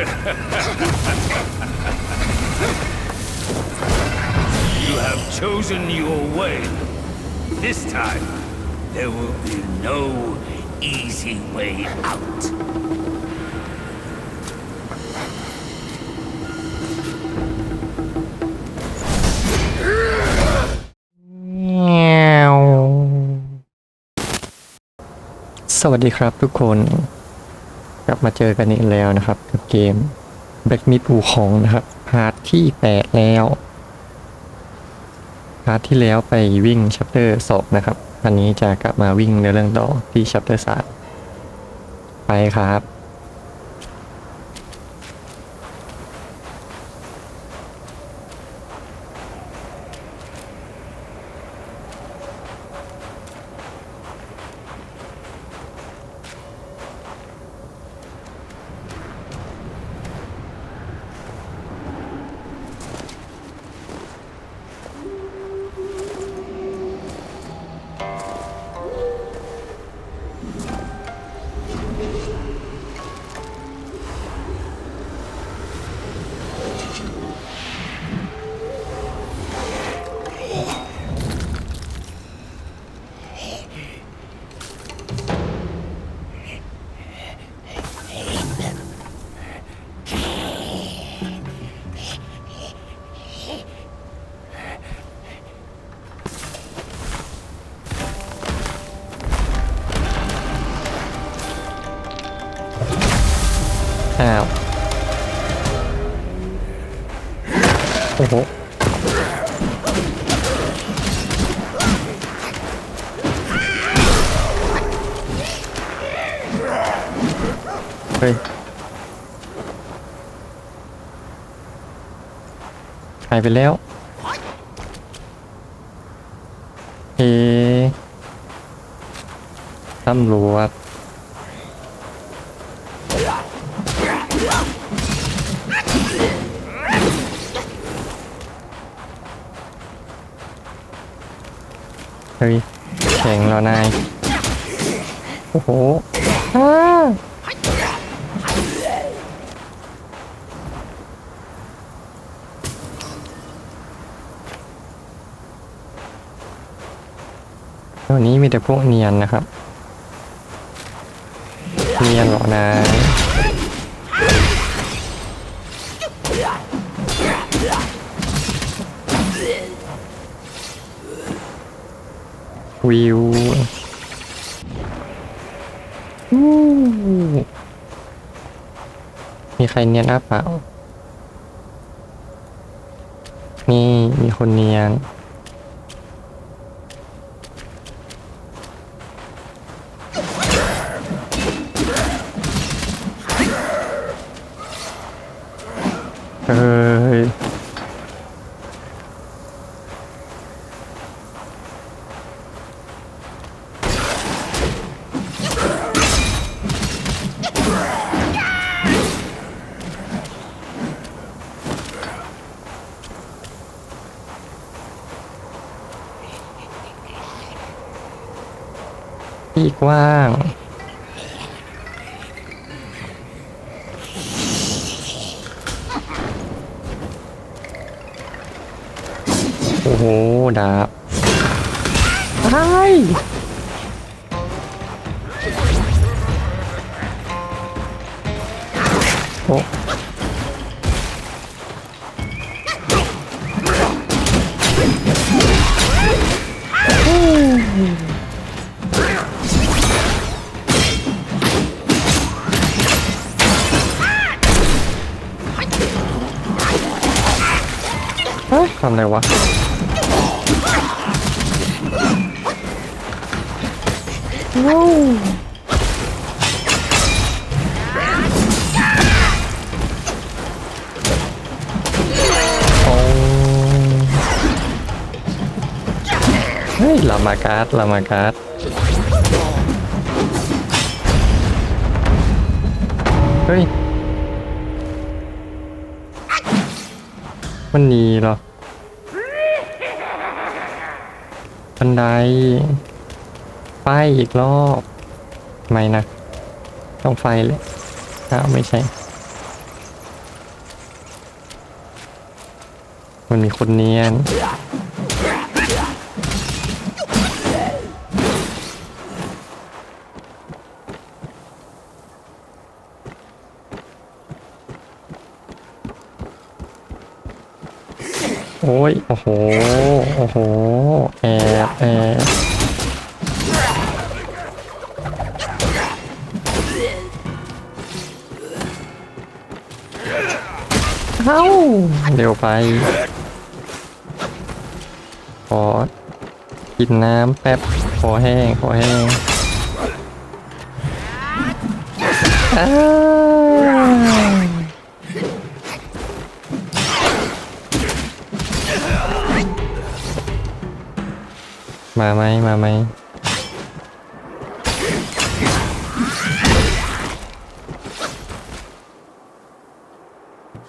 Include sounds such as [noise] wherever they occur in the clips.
You have chosen your way. This time, there will be no easy way out. สวัสดีครับทุกคน กลับมาเจอกันอีกแล้วนะครับ กับเกม Black Myth Wukong นะครับพาร์ทที่ 8 แล้วพาร์ทที่แล้วไปวิ่งชัปเตอร์2นะครับ อันนี้จะกลับมาวิ่งในเรื่องต่อที่ชัปเตอร์3ไปครับ อ้าว โอ้โห เฮ้ยหายไปแล้วเฮ้ตำรวจ โอ้โหอ้าวันนี้มีแต่พวกเนียนนะครับ เนียนหรอนายวิวอู้มี ใครเนียนอัพเปล่านี่มีคนเนียน ที่กว้าง โอ้โหดาบไอะไรวะโอ้เฮ้ยลามาการ์ดลามาการ์ดเฮ้ย มันหนีเหรอ บันได ป้ายอีกรอบ ไม่นะ ต้องไฟเลยถ้าไม่ใช่ มันมีคนเนียน โอ้ย โอ้โห โอ้โห แอบแอบเอ้าเร็วไปขอกินน้ำแป๊บขอแห้งขอแห้งอ้า มาไหมมาไหม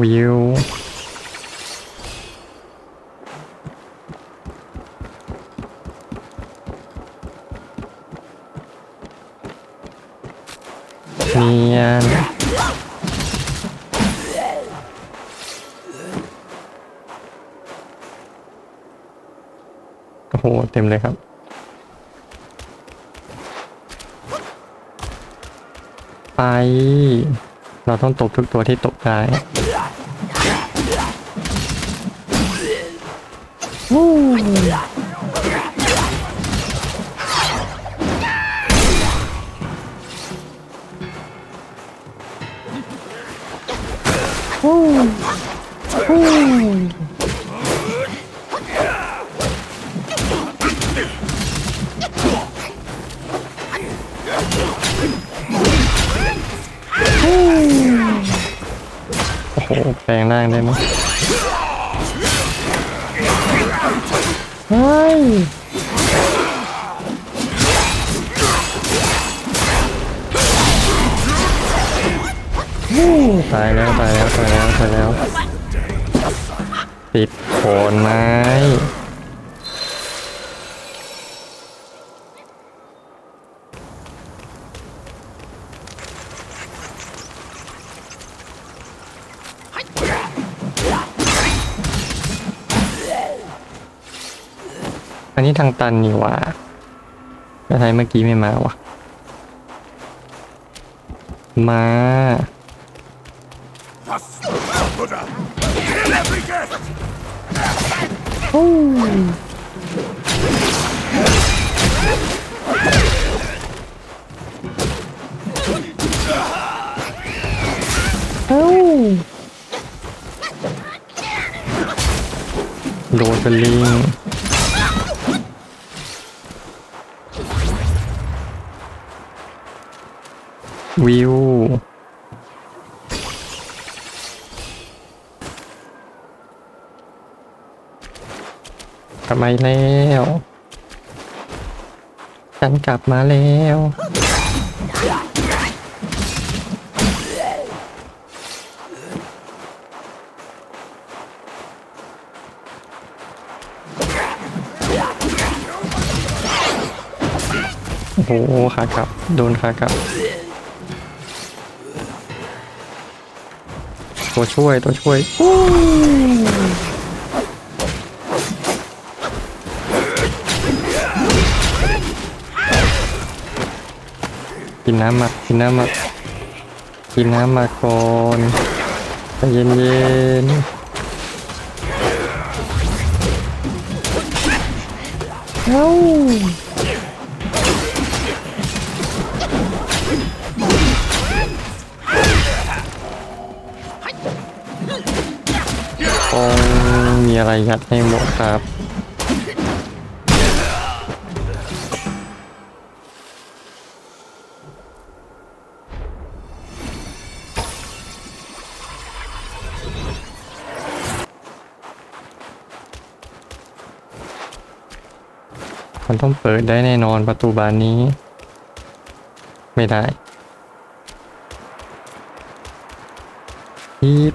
วิวเนียน เต็มเลยครับ ไป เราต้องตบทุกตัวที่ตบได้วู้วู้ ฮ้ยตายแล้วตายแล้วตายแล้วตายแล้วติดโคนไม้ นนี้ทางตันนี่ว่าแล้วทำไมเมื่อกี้ไม่มาวะมา Buddha! Kill every guest! เอ้าโดนสลิง วิว กลับมาแล้ว ฉันกลับมาแล้วโอ้โหขากลับ โดนขากลับ ตัวช่วยตัวช่วยกินน้ำมักกินน้ำมักกินน้ำมักก่อนใจเย็นๆเอ้ ยัดให้หมดครับ มันต้องเปิดได้แน่นอนประตูบานนี้ ไม่ได้ อีบ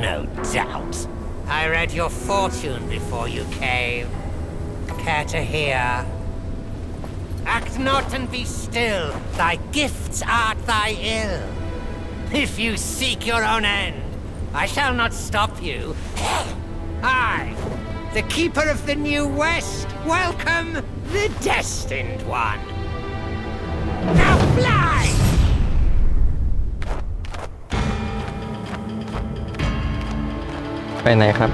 no doubt. I read your fortune before you came. Care to hear? Act not and be still. Thy gifts art thy ill. If you seek your own end, I shall not stop you. [gasps] I, the keeper of the New West, welcome the destined one. ไปไหนครับ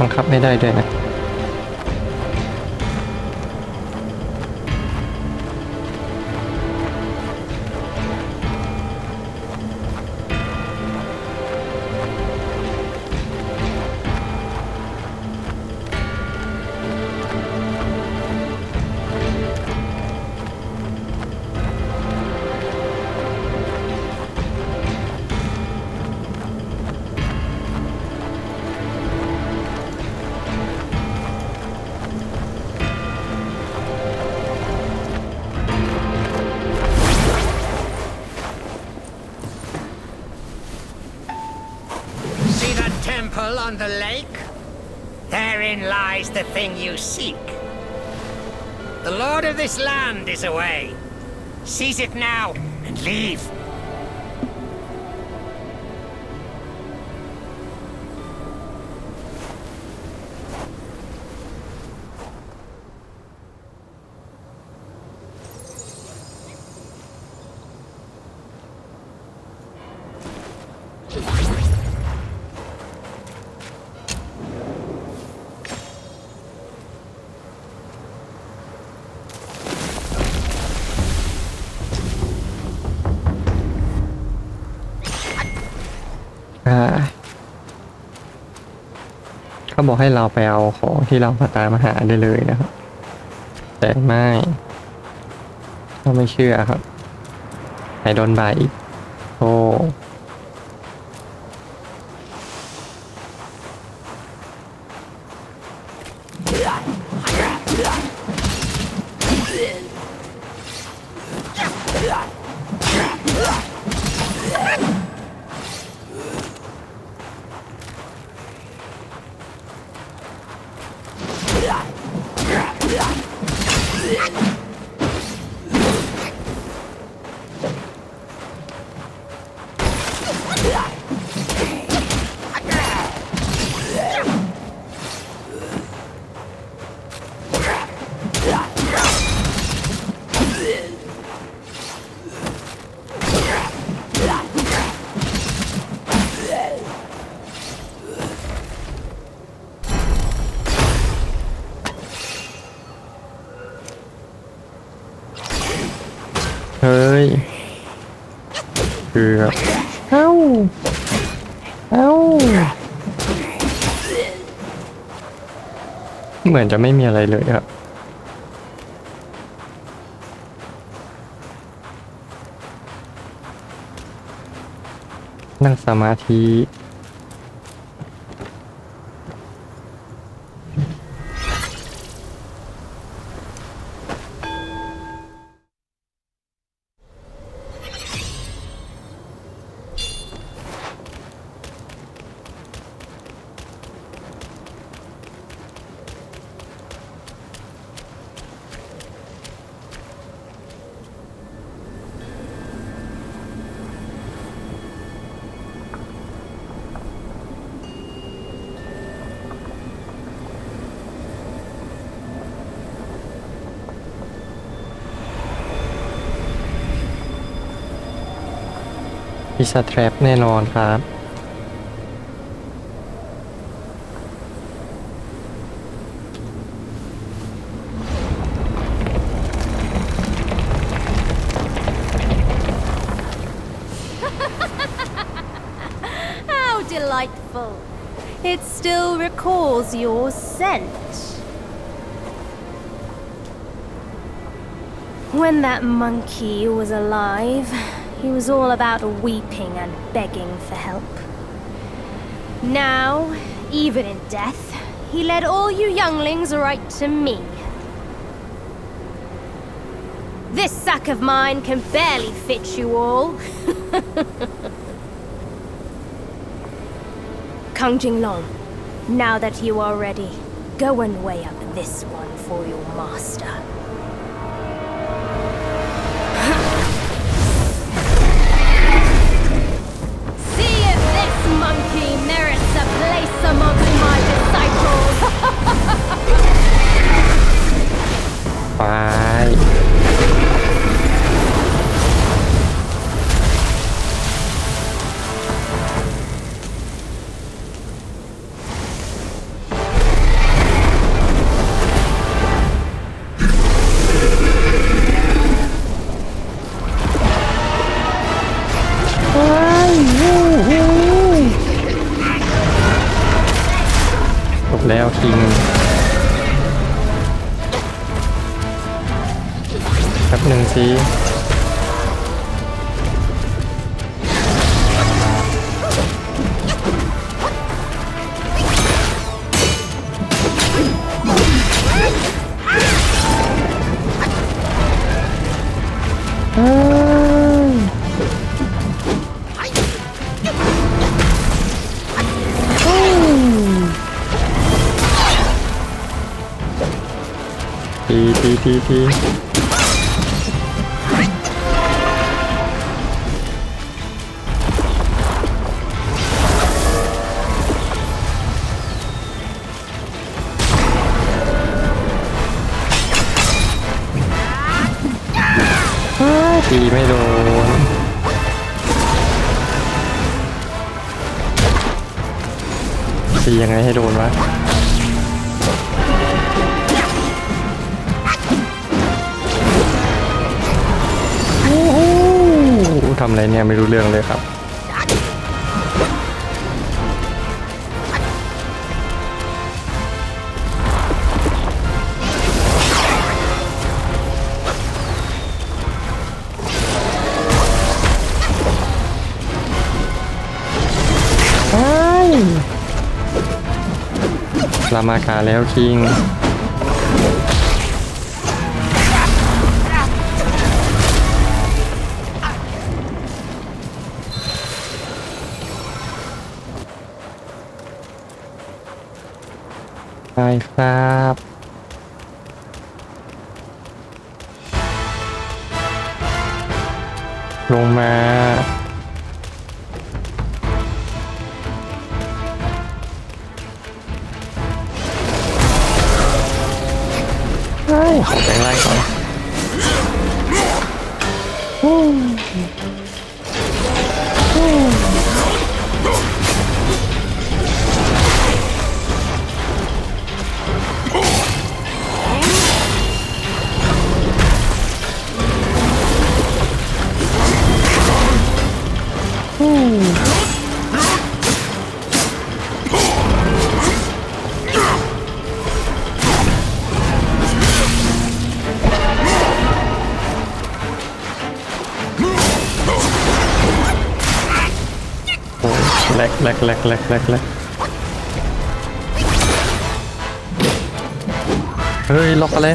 บังคับไม่ได้ด้วยนะ on the lake? Therein lies the thing you seek. The lord of this land is away. Seize it now and leave. เขาบอกให้เราไปเอาของที่เรามาตามาหาได้เลยนะครับ แต่ไม่เขาไม่เชื่อครับให้โดนบ่ายอีกโอ้ です。 เกือบเอ้าเอ้าเหมือนจะไม่มีอะไรเลยครับนั่งสมาธิ พิซซ่าแทรปแน่นอนครับ How delightful. It still recalls your scent. When that monkey was alive, he was all about weeping and begging for help. Now, even in death, he led all you younglings right to me. This sack of mine can barely fit you all. [laughs] Kang Jinglong, now that you are ready, go and weigh up this one for your master. ทีที อะไรเนี่ยไม่รู้เรื่องเลยครับ ลามากาแล้วคิง กแหลกแหลกแหลกแหลกแหลกเฮ้ยล็อกอะไร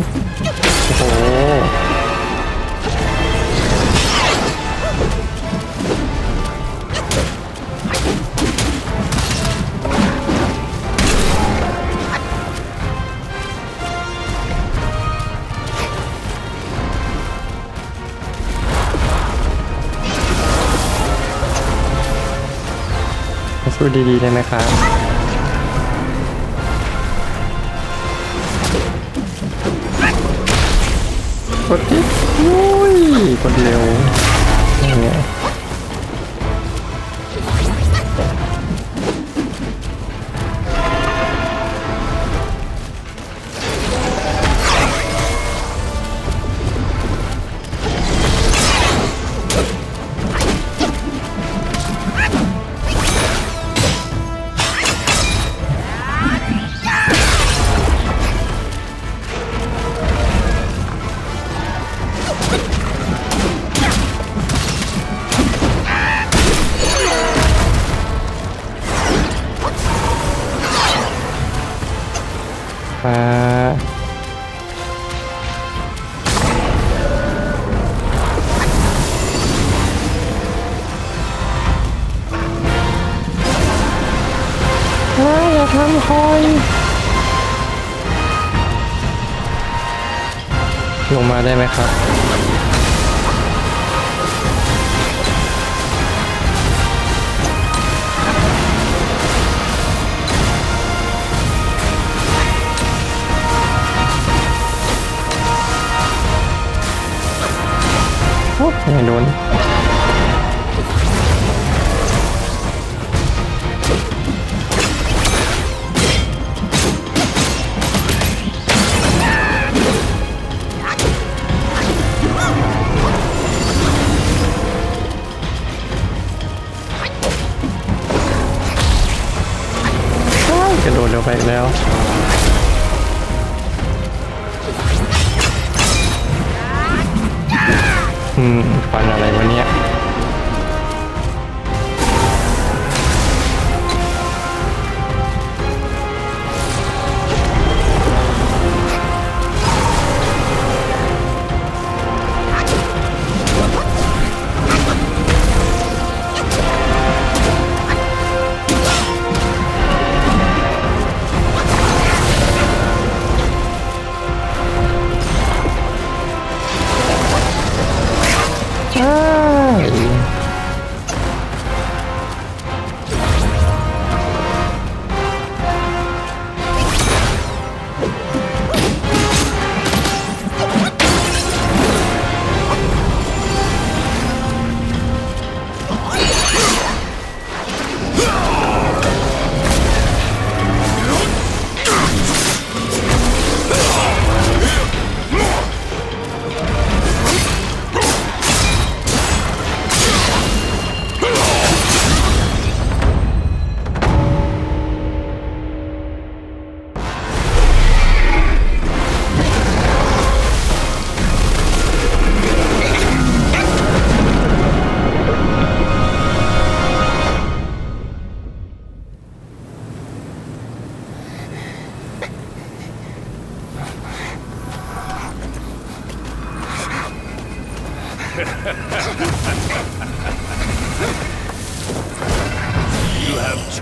สู้ดีๆได้ไหมครับกดทิอุ้ยกดเร็ว ฟ้าไอย่าทำคอยลงมาได้ไหมครับ ไปแล้ว อืมฟันอะไรวะเ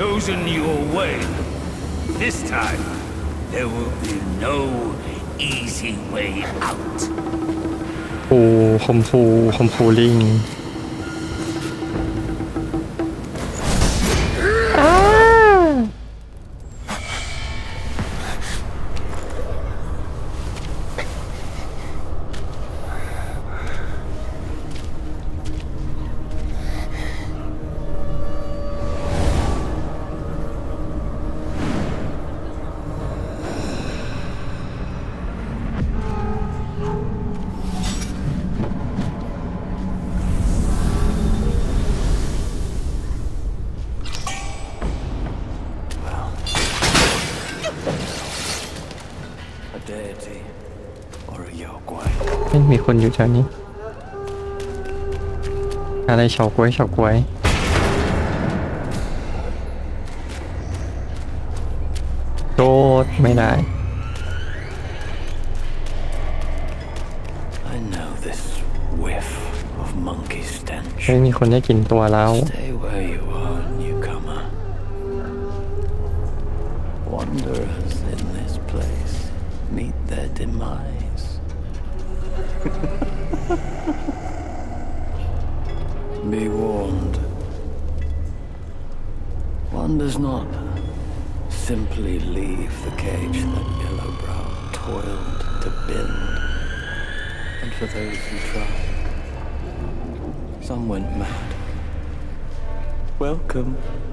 chosen your way. This time, there will be no easy way out. Oh, I'm, ไม่มีคนอยู่แถวนี้ อะไรเฉาก้วยเฉาก้วยโดดไม่ได้ I know this whiff of monkey stench. ไม่มีคนได้กลินตัวเรา Stay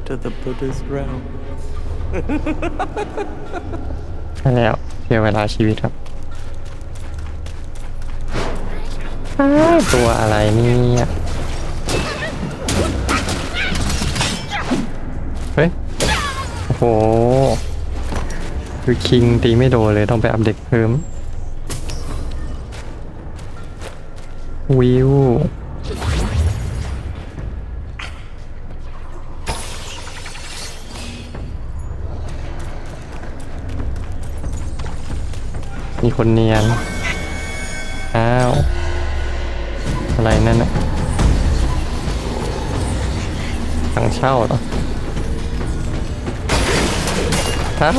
to the Buddha's realm. ใช่แล้วเสียเวลาชีวิตครับอ้าวตัวอะไรเนี่ยเฮ้ย โอ้โห คือคิงตีไม่โดนเลยต้องไปอัปเดตเพิ่มวิว คนเนียน อ้าว อะไรนั่นน่ะถังเช่าเหรอเอ้า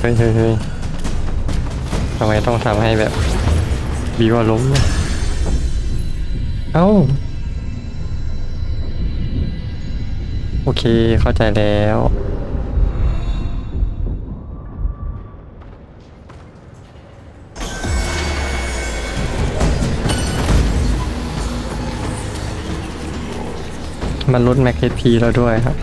เฮ้ยเฮ้ยเฮ้ยทำไมต้องทำให้แบบบีว่าล้มเนี่ยเอ้า โอเคเข้าใจแล้ว มันลดแม็กเพีแล้วด้วยครับ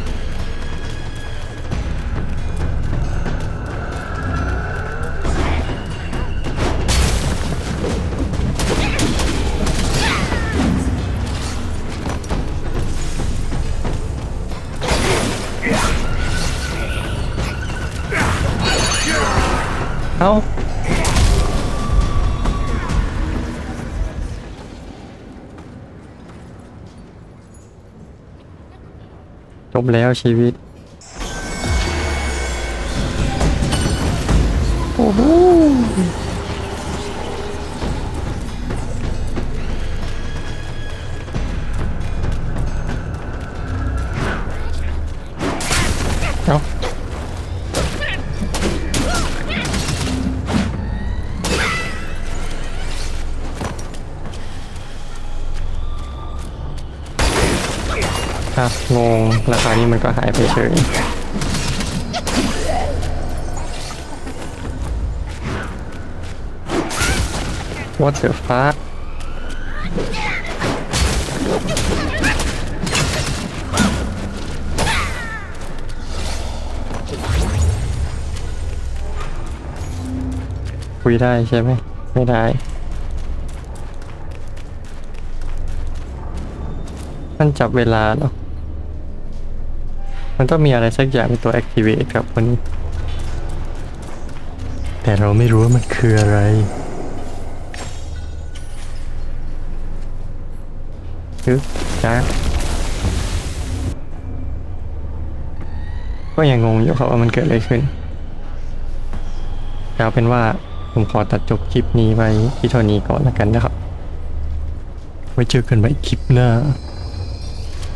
จบแล้วชีวิต โอ้โห งงราคานี้มันก็หายไปเฉย What the fuck คุยได้ใช่ไหม ไม่ได้มันจับเวลาเหรอ มันต้องมีอะไรสักอย่างเป็นตัว activate ครับคนนี้แต่เราไม่รู้ว่ามันคืออะไรฮึจ้าก็ยังงงอยู่ครับว่ามันเกิดอะไรขึ้นเอาเป็นว่าผมขอตัดจบคลิปนี้ไว้ที่เท่านี้ก่อนละกันนะครับ ไว้เจอกันใหม่คลิปหน้า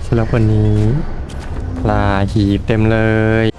สำหรับวันนี้ ลาหีบเต็มเลย